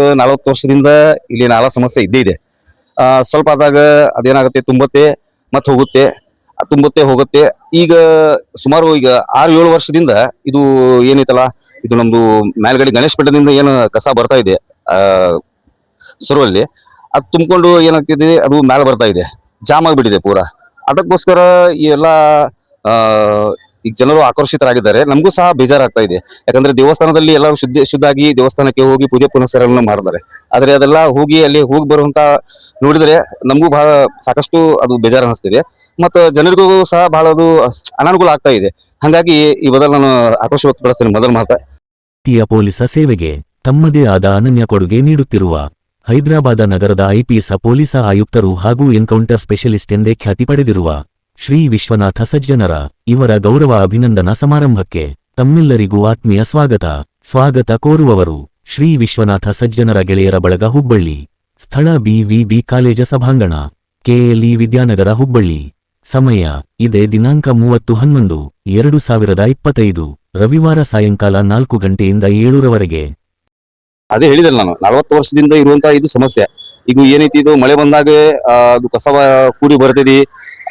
ನಲವತ್ತು ವರ್ಷದಿಂದ ಇಲ್ಲಿ ನಾಲಾ ಸಮಸ್ಯೆ ಇದ್ದೇ ಇದೆ. ಸ್ವಲ್ಪ ಆದಾಗ ಅದೇನಾಗುತ್ತೆ, ತುಂಬತ್ತೆ, ಮತ್ತೆ ಹೋಗುತ್ತೆ ತುಂಬತ್ತೆ, ಹೋಗುತ್ತೆ. ಈಗ ಸುಮಾರು ಈಗ ಆರು, ಏಳು ವರ್ಷದಿಂದ ಇದು ಏನೈತಲ್ಲ, ಇದು ನಮ್ದು ಮೇಲ್ಗಡೆ ಗಣೇಶ ಬೆಟ್ಟದಿಂದ ಏನು ಕಸ ಬರ್ತಾ ಇದೆ, ಆ, ಸರುವಲ್ಲಿ. ಅದು ತುಂಬಿಕೊಂಡು ಏನಾಗ್ತಿದೆ, ಅದು ಮೇಲೆ ಬರ್ತಾ ಇದೆ. ಜಾಮ್ ಆಗಿಬಿಟ್ಟಿದೆ ಪೂರಾ. ಅದಕ್ಕೋಸ್ಕರ ಈ ಎಲ್ಲ ಈಗ ಜನರು ಆಕರ್ಷಿತರಾಗಿದ್ದಾರೆ. ನಮಗೂ ಸಹ ಬೇಜಾರಾಗ್ತಾ ಇದೆ. ಯಾಕಂದ್ರೆ ದೇವಸ್ಥಾನದಲ್ಲಿ ಎಲ್ಲರೂ ಶುದ್ಧ, ಶುದ್ಧಾಗಿ ದೇವಸ್ಥಾನಕ್ಕೆ ಹೋಗಿ ಪೂಜೆ ಪುನಸ್ಕಾರಗಳನ್ನು ಮಾಡ್ತಾರೆ ಆದ್ರೆ ಅದೆಲ್ಲ ಹೋಗಿ ಅಲ್ಲಿ ಹೋಗಿ ಬರುವಂತ ನೋಡಿದ್ರೆ ನಮಗೂ ಬಹಳ ಸಾಕಷ್ಟು ಅದು ಬೇಜಾರು ಅನಿಸ್ತಿದೆ. ಮತ್ತು ಜನರಿಗೂ ಸಹ ಬಹಳ ಅದು ಅನಾನುಕೂಲ ಆಗ್ತಾ ಇದೆ. ಹಾಗಾಗಿ ಈ ಬದಲು ನಾನು ಆಕ್ರೋಶ ವ್ಯಕ್ತಪಡಿಸ್ತೇನೆ ಮೊದಲು ಮಾತಾ ಭಾರತೀಯ ಪೊಲೀಸ ಸೇವೆಗೆ ತಮ್ಮದೇ ಆದ ಅನನ್ಯ ಕೊಡುಗೆ ನೀಡುತ್ತಿರುವ ಹೈದರಾಬಾದ ನಗರದ ಐಪಿಎಸ್ ಪೊಲೀಸ ಆಯುಕ್ತರು ಹಾಗೂ ಎನ್ಕೌಂಟರ್ ಸ್ಪೆಷಲಿಸ್ಟ್ ಎಂದೇ ಖ್ಯಾತಿ ಪಡೆದಿರುವ ಶ್ರೀ ವಿಶ್ವನಾಥ ಸಜ್ಜನರ ಇವರ ಗೌರವ ಅಭಿನಂದನಾ ಸಮಾರಂಭಕ್ಕೆ ತಮ್ಮೆಲ್ಲರಿಗೂ ಆತ್ಮೀಯ ಸ್ವಾಗತ. ಸ್ವಾಗತ ಕೋರುವವರು ಶ್ರೀ ವಿಶ್ವನಾಥ ಸಜ್ಜನರ ಗೆಳೆಯರ ಬಳಗ ಹುಬ್ಬಳ್ಳಿ, ಸ್ಥಳ ಬಿವಿಬಿ ಕಾಲೇಜ ಸಭಾಂಗಣ ಕೆಎಲ್ಇ ವಿದ್ಯಾನಗರ ಹುಬ್ಬಳ್ಳಿ. ಸಮಯ ಇದೇ ದಿನಾಂಕ ಮೂವತ್ತು ಹನ್ನೊಂದು, ಎರಡು ಸಾವಿರದ ಇಪ್ಪತ್ತೈದು, ರವಿವಾರ ಸಾಯಂಕಾಲ ನಾಲ್ಕು ಗಂಟೆಯಿಂದ ಏಳೂರವರೆಗೆ. ಅದೇ ಹೇಳಿದಲ್ಲ ನಾನು, ನಲವತ್ತು ವರ್ಷದಿಂದ ಇರುವಂತ ಇದು ಸಮಸ್ಯೆ. ಈಗ ಏನೈತಿ ಇದು ಮಳೆ ಬಂದಾಗ ಅದು ಕಸವ ಕೂಡಿ ಬರ್ತೈತಿ,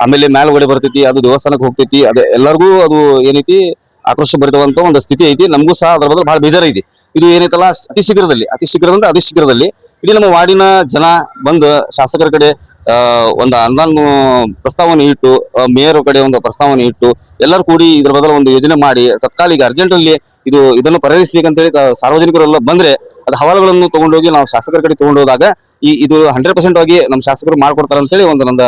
ಆಮೇಲೆ ಮ್ಯಾಲ್ಗಡೆ ಬರ್ತೈತಿ, ಅದು ದೇವಸ್ಥಾನಕ್ಕೆ ಹೋಗ್ತೈತಿ, ಅದೇ ಎಲ್ಲರಿಗೂ ಅದು ಏನೈತಿ, ಆಕ್ರೋಶ ಬರ್ತವಂತ ಒಂದು ಸ್ಥಿತಿ ಐತಿ. ನಮಗೂ ಸಹ ಅದ್ರ ಬದಲು ಬಹಳ ಬೇಜಾರ ಐತಿ ಇದು ಏನೈತಲ್ಲ ಅತಿ ಶೀಘ್ರದಲ್ಲಿ, ಅತಿ ಶೀಘ್ರದಂದ್ರೆ ಅತಿ ಶೀಘ್ರದಲ್ಲಿ ಇಡೀ ನಮ್ಮ ವಾರ್ಡಿನ ಜನ ಬಂದು ಶಾಸಕರ ಕಡೆ ಒಂದು ಅನುದಾನ ಪ್ರಸ್ತಾವನೆ ಇಟ್ಟು ಮೇಯರ್ ಕಡೆ ಒಂದು ಪ್ರಸ್ತಾವನೆ ಇಟ್ಟು, ಎಲ್ಲರೂ ಕೂಡಿ ಇದ್ರ ಬದಲು ಒಂದು ಯೋಜನೆ ಮಾಡಿ, ತತ್ಕಾಲಿಕ ಅರ್ಜೆಂಟ್ ಅಲ್ಲಿ ಇದು, ಇದನ್ನು ಪರಿಹರಿಸಬೇಕಂತೇಳಿ ಸಾರ್ವಜನಿಕರೆಲ್ಲ ಬಂದ್ರೆ ಅದು ಹವಾಲುಗಳನ್ನು ತಗೊಂಡೋಗಿ ನಾವು ಶಾಸಕರ ಕಡೆ ತಗೊಂಡೋದಾಗ ಈ, ಇದು ಹಂಡ್ರೆಡ್ ಪರ್ಸೆಂಟ್ ಆಗಿ ನಮ್ಮ ಶಾಸಕರು ಮಾಡ್ಕೊಡ್ತಾರೆ ಅಂತೇಳಿ ಒಂದು ನಂದ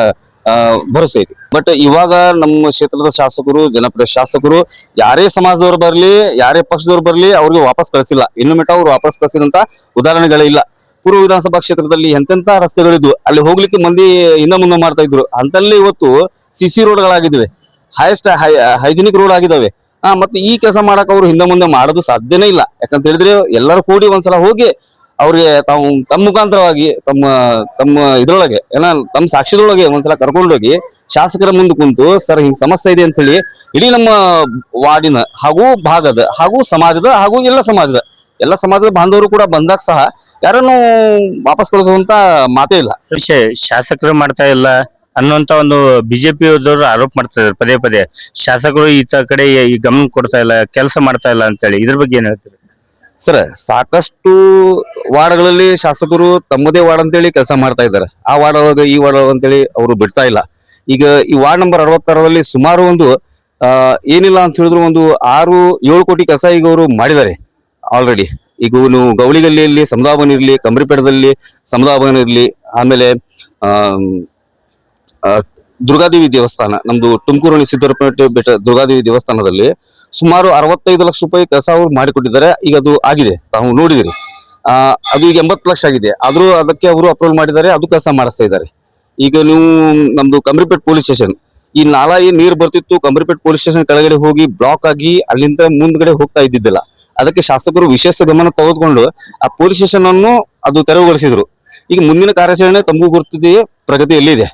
ಭರವಸೆ ಐತಿ ಬಟ್ ಇವಾಗ ನಮ್ಮ ಕ್ಷೇತ್ರದ ಶಾಸಕರು, ಜನಪ್ರಿಯ ಶಾಸಕರು ಯಾರೇ ಸಮಾಜದವ್ರು ಬರ್ಲಿ, ಯಾರೇ ಪಕ್ಷದವ್ರು ಬರ್ಲಿ, ಅವ್ರಿಗೆ ವಾಪಸ್ ಕಳಿಸಿಲ್ಲ. ಇನ್ನು ಮಿಟ್ಟ ಅವ್ರು ವಾಪಸ್ ಕಳಿಸಿದಂತ ಉದಾಹರಣೆಗಳೇ ಇಲ್ಲ. ಪೂರ್ವ ವಿಧಾನಸಭಾ ಕ್ಷೇತ್ರದಲ್ಲಿ ಎಂತೆಂತ ರಸ್ತೆಗಳಿದ್ವು, ಅಲ್ಲಿ ಹೋಗ್ಲಿಕ್ಕೆ ಮಂದಿ ಹಿಂದೆ ಮುಂದೆ ಮಾಡ್ತಾ ಇದ್ರು. ಅಂತಲ್ಲಿ ಇವತ್ತು ಸಿ ಸಿ ರೋಡ್ಗಳಾಗಿದ್ದಾವೆ. ಹೈಯೆಸ್ಟ್ ಹೈಜಿನಿಕ್ ರೋಡ್ ಆಗಿದಾವೆ ಆ, ಮತ್ತೆ ಈ ಕೆಲಸ ಮಾಡಕ್ ಅವ್ರು ಹಿಂದೆ ಮುಂದೆ ಮಾಡೋದು ಸಾಧ್ಯನೇ ಇಲ್ಲ. ಯಾಕಂತ ಹೇಳಿದ್ರೆ ಎಲ್ಲರೂ ಕೂಡಿ ಒಂದ್ಸಲ ಹೋಗಿ ಅವ್ರಿಗೆ ತಾವು ತಮ್ಮ ಮುಖಾಂತರವಾಗಿ ತಮ್ಮ ತಮ್ಮ ಇದ್ರೊಳಗೆ, ಏನ, ತಮ್ಮ ಸಾಕ್ಷ್ಯದೊಳಗೆ ಒಂದ್ಸಲ ಕರ್ಕೊಂಡೋಗಿ ಶಾಸಕರ ಮುಂದೆ ಕುಂತು, ಸರ್, ಹಿಂಗ್ ಸಮಸ್ಯೆ ಇದೆ ಅಂತ ಹೇಳಿ, ಇಡೀ ನಮ್ಮ ವಾರ್ಡಿನ ಹಾಗೂ ಭಾಗದ ಹಾಗೂ ಸಮಾಜದ ಹಾಗೂ ಎಲ್ಲ ಸಮಾಜದ ಎಲ್ಲ ಸಮಾಜದ ಬಾಂಧವರು ಕೂಡ ಬಂದಾಗ ಸಹ ಯಾರನ್ನು ವಾಪಸ್ ಕಳಿಸುವಂತ ಮಾತೇ ಇಲ್ಲ. ಶಾಸಕರು ಮಾಡ್ತಾ ಇಲ್ಲ ಅನ್ನುವಂತ ಒಂದು ಬಿಜೆಪಿ ಆರೋಪ ಮಾಡ್ತಾ ಪದೇ ಪದೇ. ಶಾಸಕರು ಈತ ಕಡೆ ಈ ಗಮನ ಕೊಡ್ತಾ ಇಲ್ಲ, ಕೆಲಸ ಮಾಡ್ತಾ ಇಲ್ಲ ಅಂತೇಳಿ ಇದ್ರ ಬಗ್ಗೆ ಏನ್ ಹೇಳ್ತೀರಿ? ಸರ್, ಸಾಕಷ್ಟು ವಾರ್ಡ್ಗಳಲ್ಲಿ ಶಾಸಕರು ತಮ್ಮದೇ ವಾರ್ಡ್ ಅಂತೇಳಿ ಕೆಲಸ ಮಾಡ್ತಾ ಇದ್ದಾರೆ. ಆ ವಾರ್ಡ್ ಒಳಗೆ ಈ ವಾರ್ಡ್ ಅಂತೇಳಿ ಅವರು ಬಿಡ್ತಾ ಇಲ್ಲ. ಈಗ ಈ ವಾರ್ಡ್ ನಂಬರ್ ಅರವತ್ತಾರರಲ್ಲಿ ಸುಮಾರು ಒಂದು ಏನಿಲ್ಲ ಅಂತ ಹೇಳಿದ್ರು ಒಂದು ಆರು, ಏಳು ಕೋಟಿ ಕೆಲಸ ಈಗ ಅವರು ಮಾಡಿದ್ದಾರೆ ಆಲ್ರೆಡಿ ಈಗ ನೀವು ಗೌಳಿಗಲ್ಲಿಯಲ್ಲಿ ಸಮುದಾಯ ಭವನ ಇರಲಿ, ಕಂಬ್ರಿಪೇಟದಲ್ಲಿ ಸಮುದಾಯ ಭವನ ಇರಲಿ, ಆಮೇಲೆ ದುರ್ಗಾದೇವಿ ದೇವಸ್ಥಾನ, ನಮ್ದು ತುಮಕೂರು ಸಿದ್ದರಪೇಟೆ ಬೆಟ್ಟ ದುರ್ಗಾದೇವಿ ದೇವಸ್ಥಾನದಲ್ಲಿ ಸುಮಾರು ಅರವತ್ತೈದು ಲಕ್ಷ ರೂಪಾಯಿ ಕೆಲಸ ಅವರು ಮಾಡಿಕೊಟ್ಟಿದ್ದಾರೆ. ಈಗ ಅದು ಆಗಿದೆ, ತಾವು ನೋಡಿದಿರಿ. ಆ, ಅದು ಈಗ ಎಂಬತ್ತು ಲಕ್ಷ ಆಗಿದೆ. ಆದ್ರೂ ಅದಕ್ಕೆ ಅವರು ಅಪ್ರೂವಲ್ ಮಾಡಿದ್ದಾರೆ, ಅದು ಕೆಲಸ ಮಾಡಿಸ್ತಾ ಇದ್ದಾರೆ. ಈಗ ನೀವು ನಮ್ದು ಕಂಬ್ರಿಪೇಟ್ ಪೊಲೀಸ್ ಸ್ಟೇಷನ್, ಈ ನಾಲಾ ಏನ್ ನೀರು ಬರ್ತಿತ್ತು, ಕಂಬ್ರಿಪೇಟ್ ಪೊಲೀಸ್ ಸ್ಟೇಷನ್ ಕೆಳಗಡೆ ಹೋಗಿ ಬ್ಲಾಕ್ ಆಗಿ ಅಲ್ಲಿಂದ ಮುಂದ್ಗಡೆ ಹೋಗ್ತಾ ಇದ್ದಿದ್ದಿಲ್ಲ. ಅದಕ್ಕೆ ಶಾಸಕರು ವಿಶೇಷ ಗಮನ ತೆಗೆದುಕೊಂಡು ಆ ಪೊಲೀಸ್ ಸ್ಟೇಷನ್ ಅನ್ನು ಅದು ತೆರವುಗೊಳಿಸಿದ್ರು. ಈಗ ಮುಂದಿನ ಕಾರ್ಯಾಚರಣೆ ತಮಗೂ ಗುರುತಿದೆಯೇ ಪ್ರಗತಿಯಲ್ಲಿದೆ.